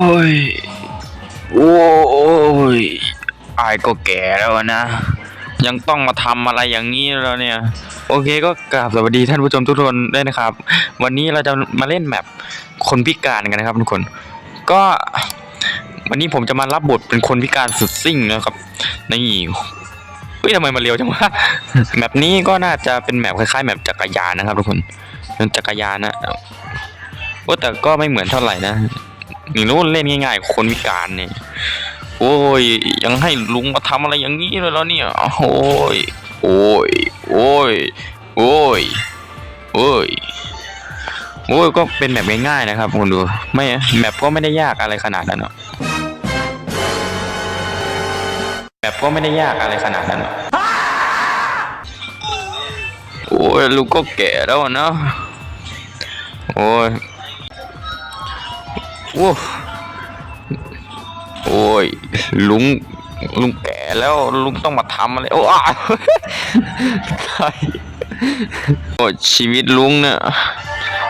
โอ้ย โอ้ยอายก็แก่แล้วนะ ยังต้องมาทำอะไรอย่างนี้แล้วเนี่ย โอเคก็กราบสวัสดีท่านผู้ชมทุกคนด้วยนะครับ วันนี้เราจะมาเล่นแมปคนพิการกันนะครับทุกคน ก็วันนี้ผมจะมารับบทเป็นคนพิการสุดซิ่งนะครับนี่เฮ้ยทำไมมาเร็วจังวะแมปนี้ก็น่าจะเป็นแมปคล้ายๆแมปจักรยานนะครับทุกคนเป็นจักรยานนะโอ้แต่ก็ไม่เหมือนเท่าไหร่นะ นี่รู้เล่นง่ายๆคนพิการเนี่ยโอ้ยยังให้ลุงมาทำอะไรอย่างนี้เลยแล้วเนี่ยโอ้ยโอ้ยโอ้ยโอ้ยโอ้ยโอ้ยก็เป็นแบบง่ายๆนะครับคุณดูไม่แมปก็ไม่ได้ยากอะไรขนาดนั้นหรอกแมปก็ไม่ได้ยากอะไรขนาดนั้นหรอกโอ้ยลุงก็แก่แล้วเนะโอ้ย โอ้โอ้ยลุงลุงแก่แล้วลุงต้องมาทำอะไรโอ้อ้าวใช่โอ้ชีวิตลุงเนี่ย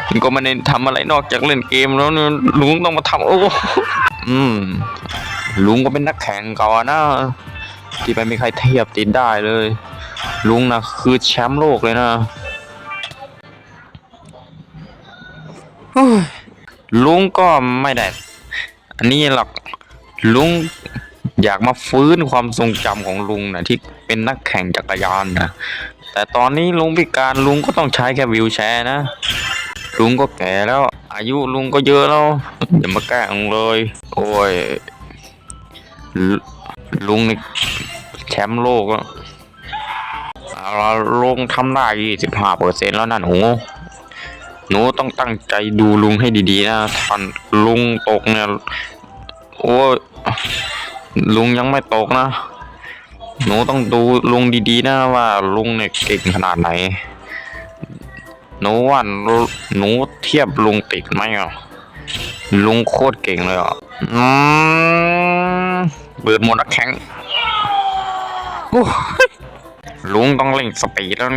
มันก็ไม่ได้ทำอะไรนอกจากเล่นเกมแล้วเนี่ยลุงต้องมาทำโอ้อืมลุงก็เป็นนักแข่งเก่าอะนะที่ไม่มีใครเทียบติดได้เลย ลุงนะคือแชมป์โลกเลยนะโอ้ย ลุงก็ไม่ได้ อันนี้หรอกลุงอยากมาฟื้นความทรงจำของลุงนะที่เป็นนักแข่งจักรยานนะแต่ตอนนี้ลุงพิการลุงก็ต้องใช้แค่วิวแชร์นะ ลุงก็แก่แล้ว อายุลุงก็เยอะแล้วอย่ามาแกล้งเลย โอ้ย ลุลุงนี่แชมป์โลกแล้วเอาละลุงทำได้ยี่สิบห้าเปอร์เซ็นแล้วนะหนู หนูต้องตั้งใจดูลุงให้ดีๆนะท่านลุงตกเนี่ยโอ้ลุงยังไม่ตกนะ หนูต้องดูลุงดีๆนะว่าลุงเนี่ยเก่งขนาดไหน หนูว่าหนูเทียบลุงติดไหมอะลุงโคตรเก่งเลยอะอืมเปิดหมดแข่งลุงต้องเร่งสปีดแล้ว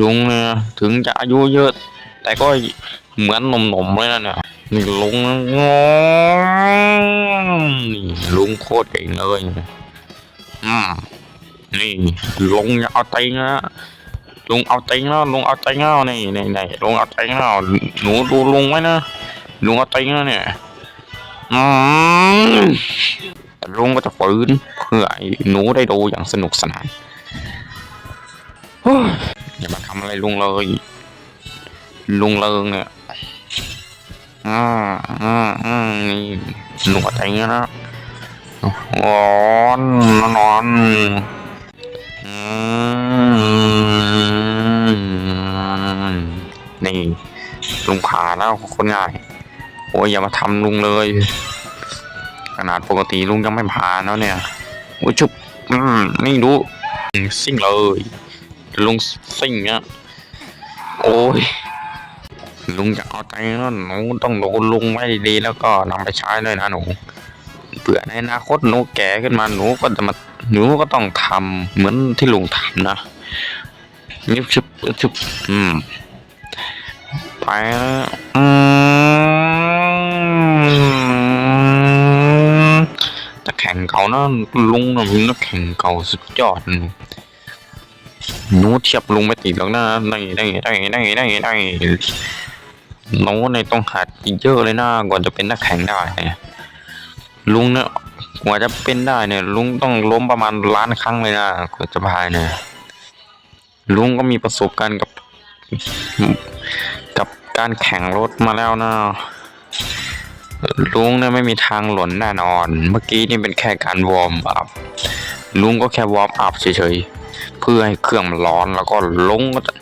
ลุงเนี่ยถึงจะอายุเยอะ แต่ก็เหมือนหนุ่มๆเลยนะเนี่ยนี่ลุงนะนี่ลุงโคตรเก่งเลยอืมนี่ลุงเอาเต็งนะลุงเอาเต็งแล้วลุงเอาเต็งแล้วนี่นี่นี่ลุงเอาเต็งแล้วหนูดูลุงไว้นะลุงเอาเต็งแล้วเนี่ยอืม ลุงก็จะฝืนเพื่อห้หนูได้ดูอย่างสนุกสนานอย่ามาทำอะไรลุงเลย ลุงเริงเนี่ยอ่าอ่าอ่านี่หนวดอะไรเงี้ยนะนอนนอนอืมนี่ลุงผ่าแล้วคนง่าย โอ้ยอย่ามาทำลุงเลย ขนาดปกติลุงยังไม่ผ่านแล้วเนี่ยโอ้ยชุบอืมนี่ดูอืมซิ่งเลยลุงซิ่งเนี่ยโอ้ยลุงจะเอาใจแล้วหนูต้องดูลุงไว้ดีแล้วก็นำไปใช้เลยนะหนูเผื่อในอนาคตหนูแก่ขึ้นมาหนูก็จะมาหนูก็ต้องทำเหมือนที่ลุงทำนะนี่ชุบชุบอืมไปแล้วอืม งเก่านะลุงนะนักแข่งเก่าสุดยอดนะหนูเทียบลุงไม่ติดหรอกนะได้ได้ได้ได้ได้ได้น้องในต้องหัดอีกเยอะเลยนะก่อนจะเป็นนักแข่งได้ลุงเนี่ยกว่าจะเป็นได้เนี่ย ลุงต้องล้มประมาณล้านครั้งเลยนะกว่าจะพายเนี่ยลุงก็มีประสบการณ์กับ กับการแข่งรถมาแล้วนะ ลุงเนี่ยไม่มีทางหล่นแน่นอน เมื่อกี้นี่เป็นแค่การวอร์มอัพลุงก็แค่วอร์มอัพเฉยๆ เพื่อให้เครื่องมันร้อนแล้วก็ลุงก็จะ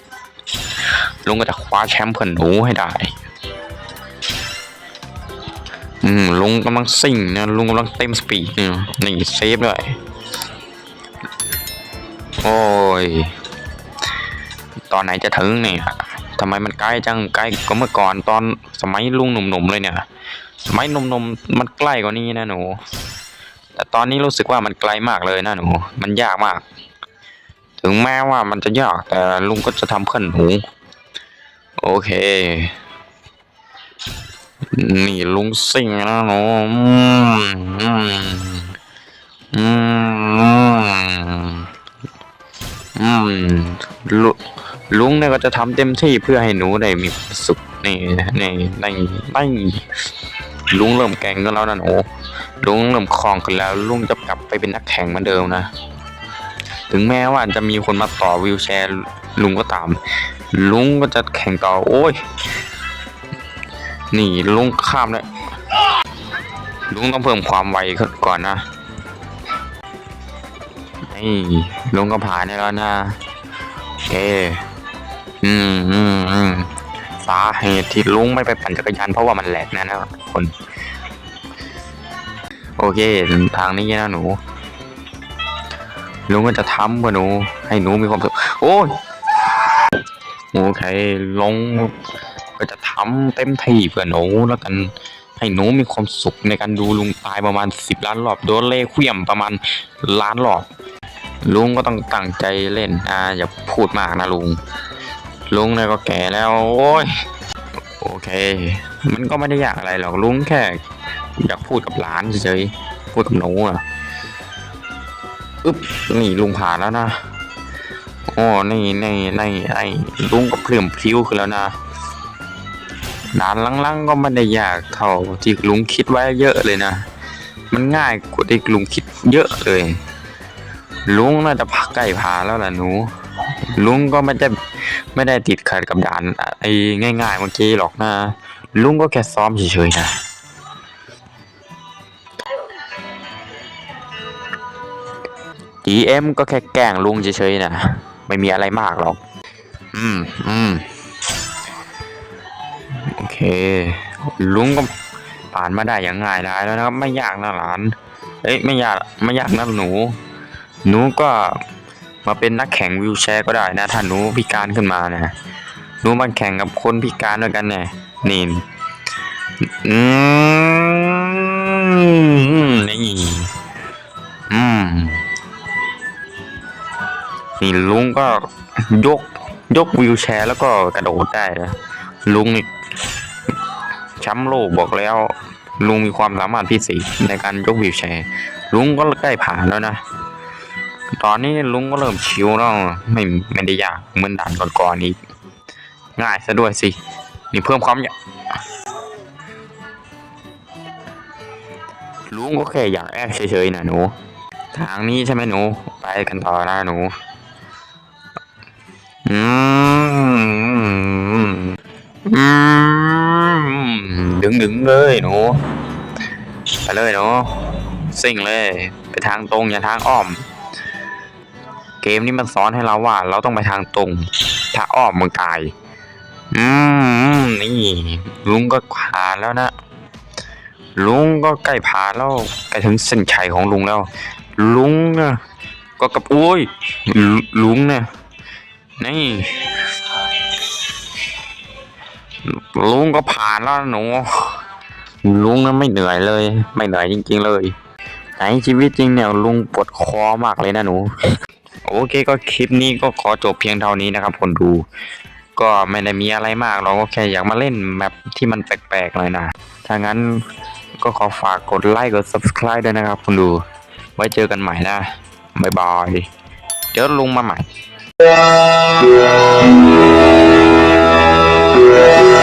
ลุงก็จะคว้าแชมป์เพื่อนหนูให้ได้ อืมลุงกำลังซิ่งนะลุงกำลังเต็มสปีดเนี่ยนี่เซฟด้วย โอ้ย ตอนไหนจะถึงเนี่ย ทำไมมันใกล้จังใกล้ก็เมื่อก่อนตอนสมัยลุงหนุ่มๆเลยเนี่ย สมัยหนุ่มๆมันใกล้กว่านี้นะหนู แต่ตอนนี้รู้สึกว่ามันไกลมากเลยนะหนู มันยากมาก ถึงแม้ว่ามันจะยากแต่ลุงก็จะทำเพื่อนหนูโอเค นี่ลุงซิ่งนะหนูอืมอืมอืมลุ ลุงเนี่ยก็จะทำเต็มที่เพื่อให้หนูได้มีสุขนี่นี่นี่นี่ลุงเริ่มแกงกันแล้วนะหนูลุงเริ่มคลองกันแล้ว ลุงจะกลับไปเป็นนักแข่งเหมือนเดิมนะ ถึงแม้ว่าจะมีคนมาต่อวิวแชร์ ลุงก็ตาม ลุงก็จะแข่งต่อโอ้ย นี่ลุงข้ามเลยลุงต้องเพิ่มความไวก่อนนะนี่ลุงก็ผ่านได้แล้วนะ โอเค อืมอืมอืมสาเหตุที่ลุงไม่ไปปั่นจักรยานเพราะว่ามันแหลกนะนะคน โอเค ทางนี้นะหนู ลุงก็จะทำเพื่อหนู ให้หนูมีความสุขโอ้ยโอเคลงก็จะทำเต็มที่เพื่อหนูแล้วกันให้หนูมีความสุขในการดูลุงตายประมาณสิบล้านรอบโดนเล่เควี่ยมประมาณล้านรอบ ลุงก็ต้องตั้งใจเล่นอ่าอย่าพูดมากนะลุง ลุงเนี่ยก็แก่แล้วโอ้ยโอเค มันก็ไม่ได้ยากอะไรหรอกลุงแค่ อยากพูดกับหลานเฉยๆพูดกับหนูอะอึ๊บนี่ลุงผ่านแล้วนะโอ้นี่นี่นี่ไอ้ลุงก็เพลี่ยมพิ้วขึ้นแล้วนะด่านลังๆก็ไม่ได้ยากเท่าที่ลุงคิดไว้เยอะเลยนะ มันง่ายกว่าที่ลุงคิดเยอะเลย ลุงน่าจะพักใกล้ผ่าแล้วล่ะหนู ลุงก็ไม่ได้ ไม่ได้ติดขัดกับด่านไอ้ง่ายๆเมื่อกี้หรอกนะ ลุงก็แค่ซ้อมเฉยๆนะ GM ก็แค่แกล้งลุงเฉยๆนะ ไม่มีอะไรมากหรอก อืมอืมโอเค ลุงก็ผ่านมาได้อย่างง่ายดายแล้วนะครับ ไม่ยากนะหลาน เอ้ยไม่ยากไม่ยากนะหนู หนูก็ มาเป็นนักแข่งวิวแชร์ก็ได้นะถ้าหนูพิการขึ้นมานะหนูมาแข่งกับคนพิการด้วยกันเนี่ยนี่อืมนี่อืมนี่ลุงก็ยกยกวิวแชร์แล้วก็กระโดดได้นะลุงนี่ชมป์โลกบอกแล้ว ลุงมีความสามารถพิเศษในการยกวิวแชร์ ลุงก็ใกล้ผ่านแล้วนะ ตอนนี้ลุงก็เริ่มชิวแล้วไม่ไม่ได้ยากเหมือนด่านก่อนๆอีกง่ายซะด้วยสิ นี่เพิ่มความอยากลุงก็แค่อยากแอบเฉยๆนะหนู ทางนี้ใช่ไหมหนู ไปกันต่อนะหนู อืมอืมดึงดึงๆเลยหนู ไปเลยหนูซิ่งเลย ไปทางตรงอย่าทางอ้อม เกมนี้มันสอนให้เราว่า เราต้องไปทางตรง ถ้าอ้อมมันตาย อืมนี่ลุงก็ผ่านแล้วนะ ลุงก็ใกล้ผ่านแล้วใกล้ถึงเส้นชัยของลุงแล้ว ลุงนะก็กับโอ้ยลุลุงเนี่ยนี่ลุงก็ผ่านแล้วหนูลุงนั้นไม่เหนื่อยเลย ไม่เหนื่อยจริง ๆ เลยในชีวิตจริงเนี่ยลุงปวดคอมากเลยนะหนู โอเคก็คลิปนี้ก็ขอจบเพียงเท่านี้นะครับ คนดู ก็ไม่ได้มีอะไรมาก เราก็แค่อยากมาเล่นแมปที่มันแปลกๆหน่อยนะถ้างั้นก็ขอฝากกดไลค์กด subscribe ด้วยนะครับ คนดู ไว้เจอกันใหม่นะบ๊ายบายเดี๋ยวลุงมาใหม่